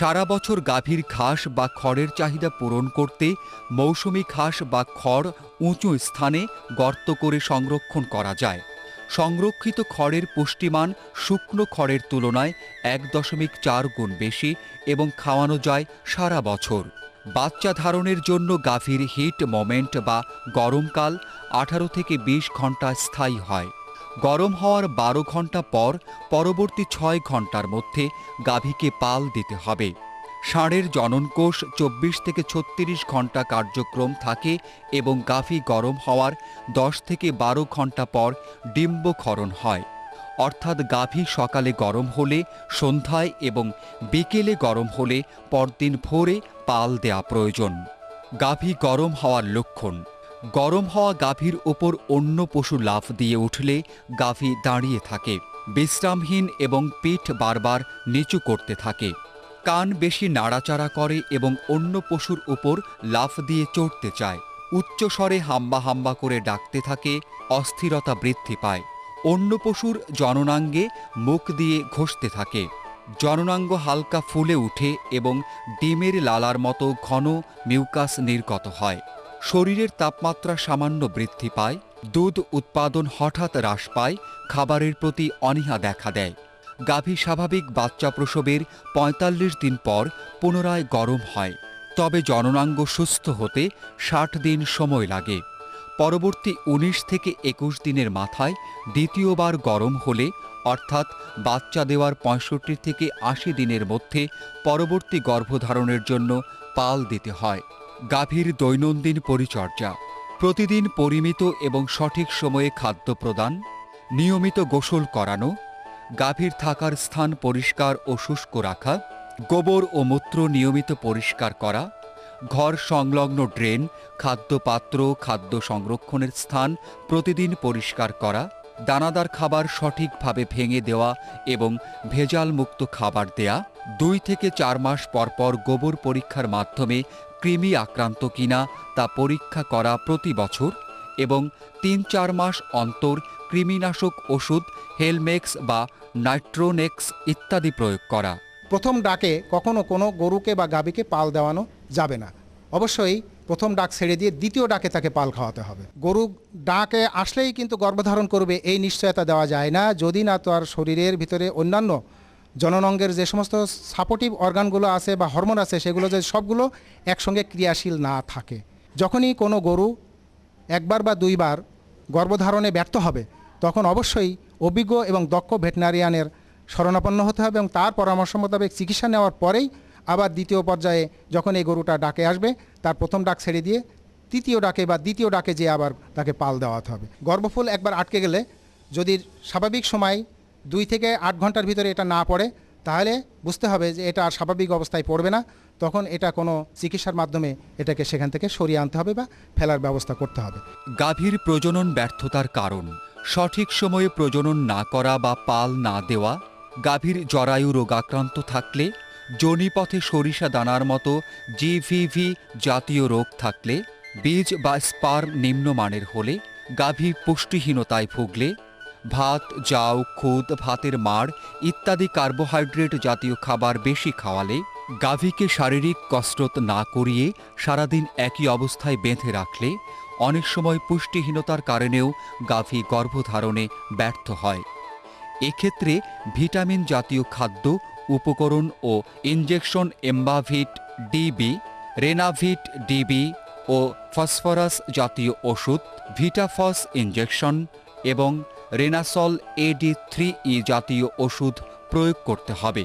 সারা বছর গাভীর ঘাস বা খড়ের চাহিদা পূরণ করতে মৌসুমি ঘাস বা খড় উঁচু স্থানে গর্ত করে সংরক্ষণ করা যায়। সংরক্ষিত খড়ের পুষ্টিমান শুকনো খড়ের তুলনায় এক দশমিক চার গুণ বেশি এবং খাওয়ানো যায় সারা বছর। বাচ্চা ধারণের জন্য গাভীর হিট মোমেন্ট বা গরমকাল আঠারো থেকে বিশ ঘণ্টা স্থায়ী হয়। গরম হওয়ার বারো ঘণ্টা পর পরবর্তী ছয় ঘণ্টার মধ্যে গাভীকে পাল দিতে হবে। ষাঁড়ের জননকোষ চব্বিশ থেকে ছত্রিশ ঘণ্টা কার্যক্রম থাকে এবং গাভী গরম হওয়ার দশ থেকে বারো ঘণ্টা পর ডিম্বক্ষরণ হয়। অর্থাৎ গাভী সকালে গরম হলে, সন্ধ্যায় এবং বিকেলে গরম হলে পরদিন ভোরে পাল দেয়া প্রয়োজন। গাভী গরম হওয়ার লক্ষণ গরম হওয়া গাভীর ওপর অন্য পশু লাফ দিয়ে উঠলে গাভী দাঁড়িয়ে থাকে, বিশ্রামহীন এবং পিঠ বারবার নিচু করতে থাকে। কান বেশি নাড়াচাড়া করে এবং অন্য পশুর উপর লাফ দিয়ে চড়তে চায়। উচ্চস্বরে হাম্বা হাম্বা করে ডাকতে থাকে, অস্থিরতা বৃদ্ধি পায়। অন্য পশুর জননাঙ্গে মুখ দিয়ে ঘষতে থাকে। জননাঙ্গ হালকা ফুলে উঠে এবং ডিমের লালার মতো ঘন মিউকাস নির্গত হয়। শরীরের তাপমাত্রা সামান্য বৃদ্ধি পায়, দুধ উৎপাদন হঠাৎ হ্রাস পায়, খাবারের প্রতি অনীহা দেখা দেয়। গাভী স্বাভাবিক বাচ্চা প্রসবের ৪৫ দিন পর পুনরায় গরম হয়। তবে জননাঙ্গ সুস্থ হতে ষাট দিন সময় লাগে। পরবর্তী ১৯ থেকে একুশ দিনের মাথায় দ্বিতীয়বার গরম হলে, অর্থাৎ বাচ্চা দেওয়ার পঁয়ষট্টি থেকে আশি দিনের মধ্যে পরবর্তী গর্ভধারণের জন্য পাল দিতে হয়। গাভীর দৈনন্দিন পরিচর্যা, প্রতিদিন পরিমিত এবং সঠিক সময়ে খাদ্য প্রদান, নিয়মিত গোসল করানো, গাভীর থাকার স্থান পরিষ্কার ও শুষ্ক রাখা, গোবর ও মূত্র নিয়মিত পরিষ্কার করা, ঘর সংলগ্ন ড্রেন, খাদ্যপাত্র, খাদ্য সংরক্ষণের স্থান প্রতিদিন পরিষ্কার করা, দানাদার খাবার সঠিকভাবে ভেঙে দেওয়া এবং ভেজাল মুক্ত খাবার দেয়া, দুই থেকে চার মাস পরপর গোবর পরীক্ষার মাধ্যমে কৃমি আক্রান্ত কিনা তা পরীক্ষা করা প্রতি বছর এবং তিন চার মাস অন্তর কৃমিনাশক ওষুধ, হেলমেক্স বা নাইট্রোনেক্স ইত্যাদি প্রয়োগ করা। প্রথম ডাকে কখনো কোনো গরুকে বা গাভীকে পাল দেওয়ানো যাবে না। অবশ্যই প্রথম ডাক ছেড়ে দিয়ে দ্বিতীয় ডাকে তাকে পাল খাওয়াতে হবে। গরু ডাকে আসলেই কিন্তু গর্ভধারণ করবে, এই নিশ্চয়তা দেওয়া যায় না। যদি না তার শরীরের ভিতরে অন্যান্য জননঙ্গের যে সমস্ত সাপোর্টিভ অর্গানগুলো আছে বা হরমোন আছে, সেগুলো যে সবগুলো একসঙ্গে ক্রিয়াশীল না থাকে। যখনই কোনো গরু একবার বা দুইবার গর্ভধারণে ব্যর্থ হবে, তখন অবশ্যই অভিজ্ঞ এবং দক্ষ ভেটেনারিয়ানের শরণাপন্ন হতে হবে এবং তার পরামর্শ মোতাবেক চিকিৎসা নেওয়ার পরেই আবার দ্বিতীয় পর্যায়ে যখন এই গরুটা ডাকে আসবে, তার প্রথম ডাক ছেড়ে দিয়ে তৃতীয় ডাকে বা দ্বিতীয় ডাকে যে আবার তাকে পাল দেওয়াতে হবে। গর্ভফুল একবার আটকে গেলে যদি স্বাভাবিক সময় দুই থেকে আট ঘণ্টার ভিতরে এটা না পড়ে, তাহলে বুঝতে হবে যে এটা আর স্বাভাবিক অবস্থায় পড়বে না। তখন এটা কোনো চিকিৎসার মাধ্যমে এটাকে সেখান থেকে সরিয়ে আনতে হবে বা ফেলার ব্যবস্থা করতে হবে। গাভীর প্রজনন ব্যর্থতার কারণ, সঠিক সময়ে প্রজনন না করা বা পাল না দেওয়া, গাভীর জরায়ু রোগাক্রান্ত থাকলে জনিপথে সরিষা দানার মতো জিভিভি জাতীয় রোগ থাকলে, বীজ বা স্পার নিম্নমানের হলে গাভী পুষ্টিহীনতায় ভুগলে ভাত জাউ খুদ, ভাতের মাড় ইত্যাদি কার্বোহাইড্রেট জাতীয় খাবার বেশি খাওয়ালে গাভীকে শারীরিক কসরত না করিয়ে সারাদিন একই অবস্থায় বেঁধে রাখলে অনেক সময় পুষ্টিহীনতার কারণেও গাভী গর্ভধারণে ব্যর্থ হয়। এক্ষেত্রে ভিটামিন জাতীয় খাদ্য, উপকরণ ও injection Embavit DB, Renavit DB ও ফসফরাস জাতীয় ওষুধ, ভিটাফস ইনজেকশন এবং রেনাসল এডি থ্রি ই জাতীয় ওষুধ প্রয়োগ করতে হবে।